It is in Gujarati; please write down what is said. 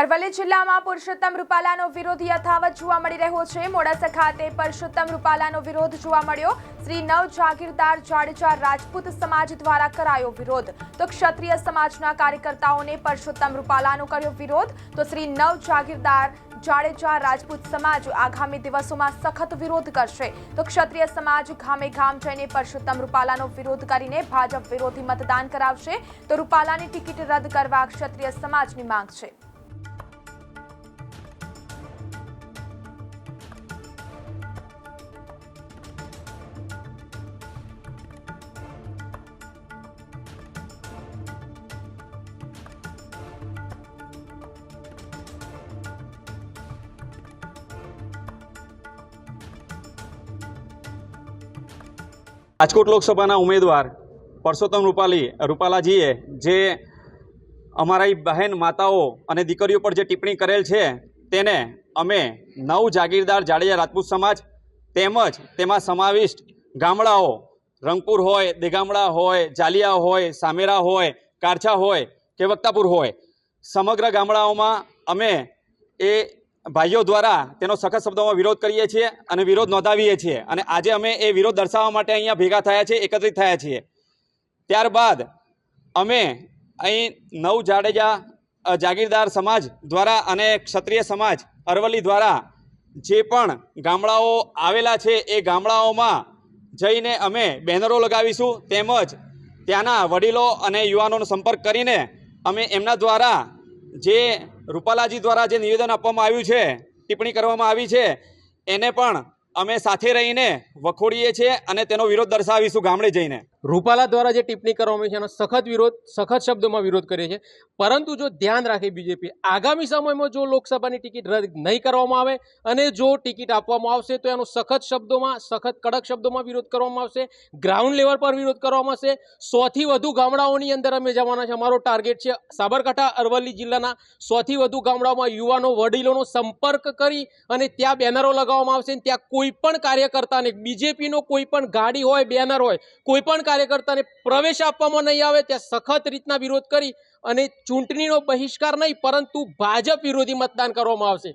અરવલ્લી જિલ્લામાં પુરુષોત્તમ રૂપાલાનો વિરોધ યથાવત જોવા મળી રહ્યો છે. મોડાસા ખાતે પુરુષોત્તમ રૂપાલાનો વિરોધ જોવા મળ્યો. શ્રી નવ જાગીરદાર જાડેજા રાજપૂત સમાજ દ્વારા કરાયો વિરોધ. તો ક્ષત્રિય સમાજના કાર્યકર્તાઓને પુરુષોત્તમ રૂપાલાનો કર્યો વિરોધ. તો શ્રી નવ જાગીરદાર જાડેજા રાજપૂત સમાજ આગામી દિવસોમાં સખત વિરોધ કરશે. તો ક્ષત્રિય સમાજ ગામે ગામ જઈને પરસોત્તમ રૂપાલાનો વિરોધ કરીને ભાજપ વિરોધી મતદાન કરાવશે. તો રૂપાલાની ટિકિટ રદ કરવા ક્ષત્રિય સમાજની માંગ છે. રાજકોટ લોકસભાના ઉમેદવાર પરસોત્તમ રૂપાલી, રૂપાલાજીએ જે અમારી બહેન, માતાઓ અને દીકરીઓ પર જે ટિપ્પણી કરેલ છે, તેને અમે નવ જાગીરદાર જાડેજા રાજપૂત સમાજ તેમજ તેમાં સમાવિષ્ટ ગામડાઓ, રંગપુર હોય, દેગામડા હોય, જાલિયા હોય, સામેરા હોય, કારછા હોય કે વક્તાપુર હોય, સમગ્ર ગામડાઓમાં અમે એ ભાઈઓ દ્વારા તેનો સખત શબ્દોમાં વિરોધ કરીએ છીએ અને વિરોધ નોંધાવીએ છીએ. અને આજે અમે એ વિરોધ દર્શાવવા માટે અહીંયા ભેગા થયા છીએ, એકત્રિત થયા છીએ. ત્યારબાદ અમે અહીં નવ જાડેજા જાગીરદાર સમાજ દ્વારા અને ક્ષત્રિય સમાજ અરવલ્લી દ્વારા જે પણ ગામડાઓ આવેલા છે એ ગામડાઓમાં જઈને અમે બેનરો લગાવીશું. તેમજ ત્યાંના વડીલો અને યુવાનોનો સંપર્ક કરીને અમે એમના દ્વારા જે રૂપાલાજી દ્વારા જે નિવેદન આપવામાં આવ્યું છે, ટિપ્પણી કરવામાં આવી છે, એને પણ અમે સાથે રહીને વખોડીએ છીએ અને તેનો વિરોધ દર્શાવીશું ગામડે જઈને. રૂપાલા દ્વારા જે ટિપ્પણી કરવામાં આવી છે, એનો સખત વિરોધ, સખત શબ્દોમાં વિરોધ કરે છે પરંતુ જો ધ્યાન રાખે બીજેપી આગામી સમયમાં જો લોકસભાની ટિકિટ રદ નહીં કરવામાં આવે અને જો ટિકિટ આપવામાં આવશે, તો એનો સખત શબ્દોમાં, સખત કડક શબ્દોમાં વિરોધ કરવામાં આવશે ગ્રાઉન્ડ લેવલ પર વિરોધ કરવામાં આવશે. સોથી વધુ ગામડાઓની અંદર અમે જવાના છે અમારો ટાર્ગેટ છે સાબરકાંઠા, અરવલ્લી જિલ્લાના સોથી વધુ ગામડાઓમાં યુવાનો, વડીલોનો સંપર્ક કરી અને ત્યાં બેનરો લગાવવામાં આવશે. ત્યાં કોઈ પણ કાર્યકર્તાને બીજેપીનો કોઈ પણ ગાડી હોય, બેનર હોય, કોઈ પણ કાર્યકર્તાને પ્રવેશ આપવામાં નહીં આવે, ત્યાં સખત રીતના વિરોધ કરી અને ચૂંટણીનો બહિષ્કાર નહીં, પરંતુ ભાજપ વિરોધી મતદાન કરવામાં આવશે.